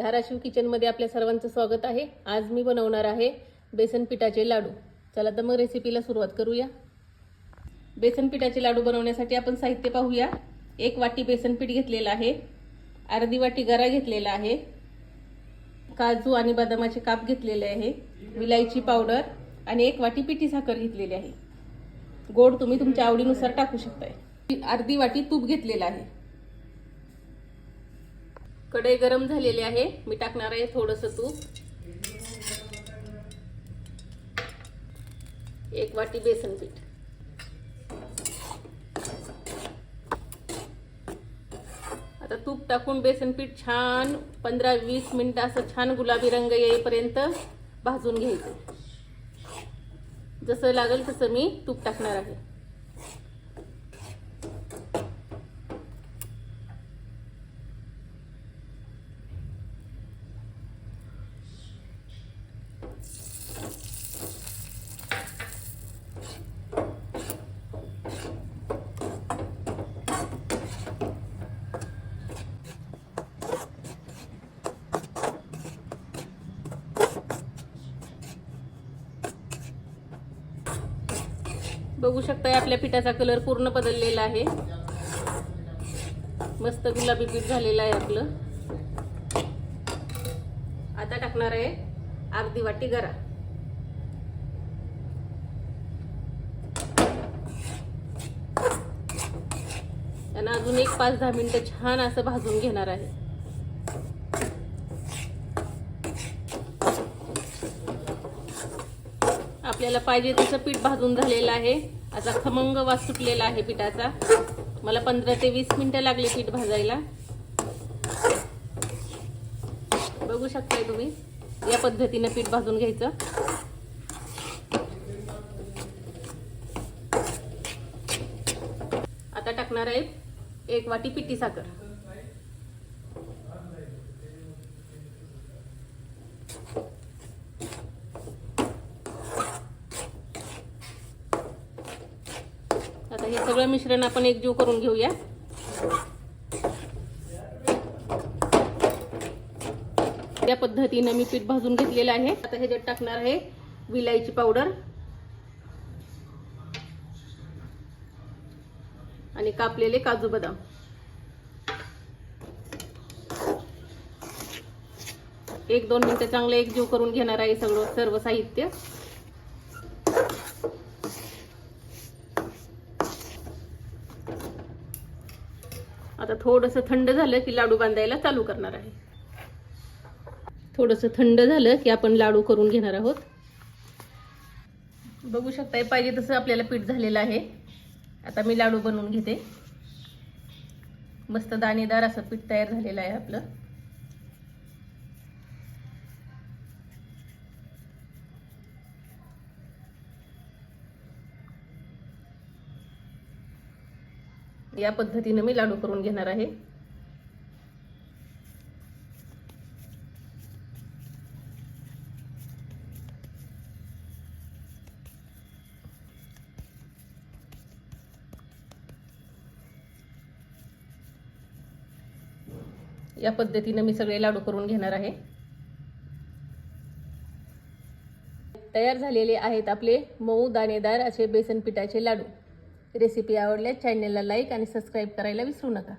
धाराशिव किचनमध्ये आपल्या सर्वांचं स्वागत आहे. आज मी बनवणार आहे बेसन पिठाचे लाडू. चला तर मग रेसिपीला सुरुवात करूया. बेसन पिठाचे लाडू बनवण्यासाठी आपण साहित्य पाहूया. एक वाटी बेसन पीठ घेतलेलं आहे. अर्धी वाटी गरा घेतलेला आहे. काजू आणि बदामाचे काप घेतलेले आहे. विलायची पावडर आणि एक वाटी पिठी साखर घेतलेली आहे. गोड तुम्ही तुमच्या आवडीनुसार टाकू शकताय. अर्धी वाटी तूप घेतलेलं आहे. कढई गरम झालेली आहे. मी टाकणार आहे थोडंसं तूप. एक वाटी बेसन पीठ. आता तूप टाकून बेसन पीठ छान पंधरा वीस मिनटं असं छान गुलाबी रंग येईपर्यंत भाजून घ्यायचं. जसं लागेल तसं मी तूप टाकणार आहे. बघू शकताय आपल्या पिठाचा कलर पूर्ण बदललेला आहे. मस्त गुलाबी पीठ झालेलं आहे आपलं. आता टाकणार आहे अर्धी वाटी गरा. त्यांना अजून एक पाच दहा मिनिटं छान असं भाजून घेणार आहे. आपल्याला पाहिजे तसं पीठ भाजून झालेलं आहे. आता खमंग वास सुटलेला आहे पिठाचा. मला पंधरा ते वीस मिनटं लागले पीठ भाजायला. बघू शकताय तुम्ही या पद्धतीनं पीठ भाजून घ्यायचं. आता टाकणार आहे एक वाटी पिठी साखर. आता हे सगळं मिश्रण आपण एकजीव करून घेऊया. त्या पद्धतीनं मी पीठ भाजून घेतलेलं आहे. आता ह्याच्यात टाकणार आहे विलायची पावडर. आणि कापलेले काजू बदाम. एक दोन मिनटं चांगलं एकजीव करून घेणार आहे सगळं सर्व साहित्य. आता थोडंसं थंड झालं की लाडू बांधायला चालू करणार आहे. थोडंसं थंड झालं की आपण लाडू करून घेणार आहोत. बघू शकताय पाहिजे तसं आपल्याला पीठ झालेलं आहे. आता मी लाडू बनवून घेते. मस्त दाणेदार असं पीठ तयार झालेलं आहे आपलं. या पद्धतीनं मी लाडू करून घेणार आहे. या पद्धतीनं मी सगळे लाडू करून घेणार आहे. तयार झालेले आहेत आपले मऊ दाणेदार असे बेसन पिठाचे लाडू. रेसिपी आवडल्यास चॅनलला लाईक आणि सबस्क्राईब करायला विसरू नका.